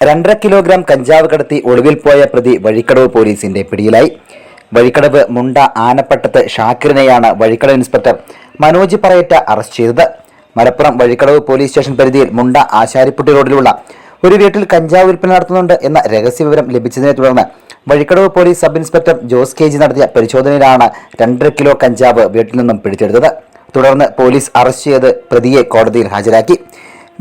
രണ്ടര കിലോഗ്രാം കഞ്ചാവ് കടത്തി ഒളിവിൽ പോയ പ്രതി വഴിക്കടവ് പോലീസിന്റെ പിടിയിലായി. വഴിക്കടവ് മുണ്ട ആനപ്പട്ടത്ത് ഷാക്കിറിനെയാണ് വഴിക്കടവ് ഇൻസ്പെക്ടർ മനോജ് പറയറ്റ അറസ്റ്റ് ചെയ്തത്. മലപ്പുറം വഴിക്കടവ് പോലീസ് സ്റ്റേഷൻ പരിധിയിൽ മുണ്ട ആശാരിപ്പുട്ടി റോഡിലുള്ള ഒരു വീട്ടിൽ കഞ്ചാവ് വിൽപ്പന നടത്തുന്നുണ്ട് എന്ന രഹസ്യവിവരം ലഭിച്ചതിനെ തുടർന്ന് Vazhikkadavu police sub inspector Jose K G നടത്തിയ പരിശോധനയിലാണ് രണ്ടര കിലോ കഞ്ചാവ് വീട്ടിൽ നിന്നും പിടിച്ചെടുത്തത്. തുടർന്ന് പോലീസ് അറസ്റ്റ് ചെയ്ത് പ്രതിയെ കോടതിയിൽ ഹാജരാക്കി.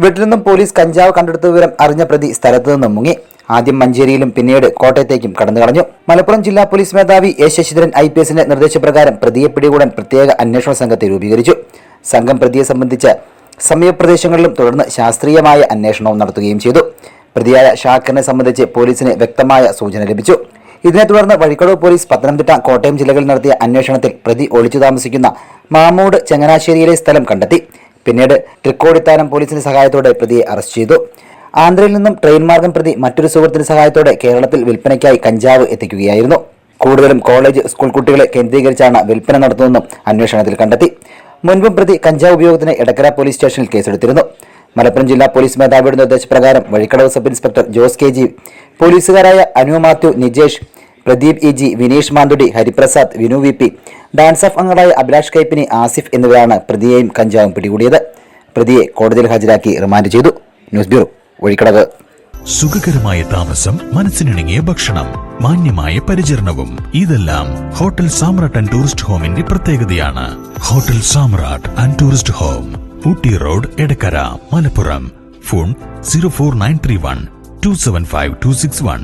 വീട്ടിൽ നിന്നും പോലീസ് കഞ്ചാവ് കണ്ടെടുത്ത വിവരം അറിഞ്ഞ പ്രതി സ്ഥലത്തു നിന്നും മുങ്ങി. ആദ്യം മഞ്ചേരിയിലും പിന്നീട് കോട്ടയത്തേക്കും കടന്നു കളഞ്ഞു. മലപ്പുറം ജില്ലാ പോലീസ് മേധാവി എ ശശിധരൻ ഐ പി എസിന്റെ നിർദ്ദേശപ്രകാരം പ്രതിയെ പിടികൂടാൻ പ്രത്യേക അന്വേഷണ സംഘത്തെ രൂപീകരിച്ചു. സംഘം പ്രതിയെ സംബന്ധിച്ച് സമീപപ്രദേശങ്ങളിലും തുടർന്ന് ശാസ്ത്രീയമായ അന്വേഷണവും നടത്തുകയും ചെയ്തു. പ്രതിയായ ഷാക്കറിനെ സംബന്ധിച്ച് പോലീസിന് വ്യക്തമായ സൂചന ലഭിച്ചു. ഇതിനെ തുടർന്ന് വഴിക്കടവ് പോലീസ് പത്തനംതിട്ട കോട്ടയം ജില്ലകളിൽ നടത്തിയ അന്വേഷണത്തിൽ പ്രതി ഒളിച്ചു താമസിക്കുന്ന മാമൂട് ചങ്ങനാശ്ശേരിയിലെ സ്ഥലം കണ്ടെത്തി. പിന്നീട് തൃക്കോടിത്താനം പോലീസിന്റെ സഹായത്തോടെ പ്രതിയെ അറസ്റ്റ് ചെയ്തു. ആന്ധ്രയിൽ നിന്നും ട്രെയിൻ മാർഗം പ്രതി മറ്റൊരു സുഹൃത്തിന്റെ സഹായത്തോടെ കേരളത്തിൽ വിൽപ്പനയ്ക്കായി കഞ്ചാവ് എത്തിക്കുകയായിരുന്നു. കൂടുതലും കോളേജ് സ്കൂൾ കുട്ടികളെ കേന്ദ്രീകരിച്ചാണ് വിൽപ്പന നടത്തുന്നതെന്നും അന്വേഷണത്തിൽ കണ്ടെത്തി. മുൻപും പ്രതി കഞ്ചാവ് ഉപയോഗത്തിന് എടക്കര പോലീസ് സ്റ്റേഷനിൽ കേസെടുത്തിരുന്നു. മലപ്പുറം ജില്ലാ പോലീസ് മേധാവിയുടെ നിർദ്ദേശപ്രകാരം Vazhikkadavu sub inspector Jose K G പോലീസുകാരായ Anu Mathew Nijesh Pradeep E G Vineesh Manthudi Hariprasad Vinu V P DANSAF അംഗങ്ങളായ അഭിലാഷ് കൈപ്പിനി ആസിഫ് എന്നിവരാണ് പ്രതിയെയും കഞ്ചാവും പിടികൂടിയത്. പ്രതിയെ കോടതിയിൽ ഹാജരാക്കി റിമാൻഡ് ചെയ്തു. News bureau Vazhikkadavu. സുഖകരമായ താമസം മനസ്സിനിണങ്ങിയ ഭക്ഷണം മാന്യമായ പരിചരണവും ഇതെല്ലാം ഹോട്ടൽ സാമ്രാട്ട് ആൻഡ് ടൂറിസ്റ്റ് ഹോമിന്റെ പ്രത്യേകതയാണ്. Hotel Samrat and tourist home Ooty road Edakkara Malappuram. Phone zero four nine three one two seven five two six one.